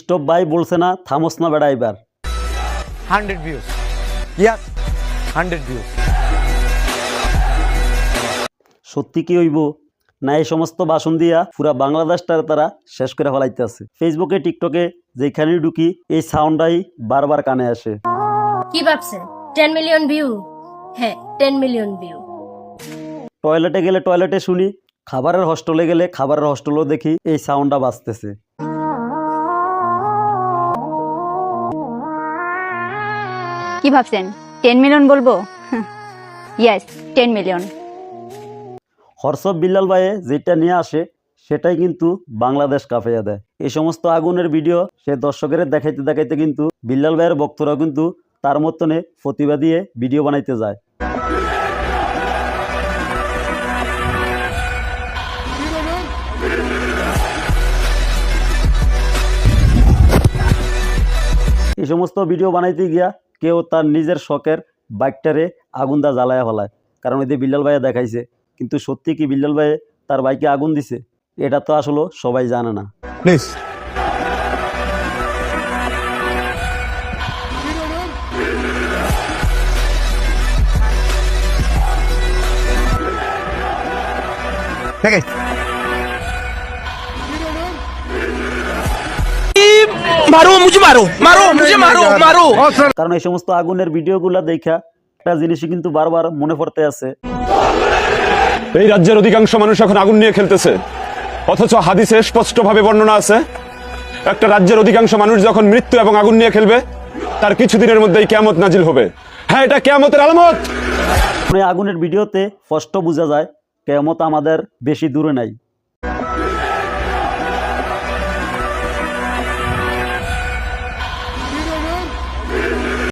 Stop ভাই বলছে না থামস না বেড়া এবার। 100 views. Yes, 100 views. সত্যি কি হইব? না এই সমস্ত ভাষণ দিয়া পুরা বাংলাদেশটার তারা শেষ করে ফেলাইতে আছে। ফেসবুকে টিকটকে যেখানে ঢুকি এই সাউন্ডটাই বারবার কানে আসে। কি ভাবছেন? টেন মিলিয়ন ভিউ হ্যাঁ টেন মিলিয়ন ভিউ টয়লেটে গেলে টয়লেটে শুনি খাবারের হস্টেলে গেলে খাবারের হস্টেলও দেখি এই সাউন্ডটা বাজতেছে। কি ভাবছেন? টেন মিলিয়ন বলব? ইয়েস টেন মিলিয়ন হর্ষব বিল্লাল ভাইয়ে যেটা নিয়ে আসে সেটাই কিন্তু বাংলাদেশ কাঁপাইয়া দেয়। এই সমস্ত আগুনের ভিডিও সে দর্শকের দেখাইতে দেখাইতে কিন্তু বিল্লাল ভাইয়ের ভক্তরাও কিন্তু তার মতনে প্রতিভা দিয়ে ভিডিও বানাইতে যায়। এই সমস্ত ভিডিও বানাইতে গিয়া কেউ তার নিজের শখের বাইকটারে আগুন দা জ্বালায়া ফেলায়। কারণ এতে বিল্লাল ভাইয়া দেখাইছে, কিন্তু সত্যি কি বিল্লাল ভাইয়ে তার বাইকে আগুন দিছে? এটা তো আসলে সবাই জানে না। Please. দেখে। মারো মুঝে মারো মারো মারো মারো। কারণ এই সমস্ত আগুনের দেখা একটা জিনিসই কিন্তু বারবার মনে পড়তে আছে। এই রাজ্যের অধিকাংশ মানুষ এখন আগুন নিয়ে খেলতেছে। অথচ হাদিসে বর্ণনা আছে একটা রাজ্যের অধিকাংশ মানুষ যখন মৃত্যু এবং আগুন নিয়ে খেলবে তার কিছুদিনের মধ্যেই কেয়ামত নাজিল হবে। হ্যাঁ এটা কেয়ামতের আলামত! মানে আগুনের ভিডিওতে স্পষ্ট বোঝা যায় কেমত আমাদের বেশি দূরে নাই।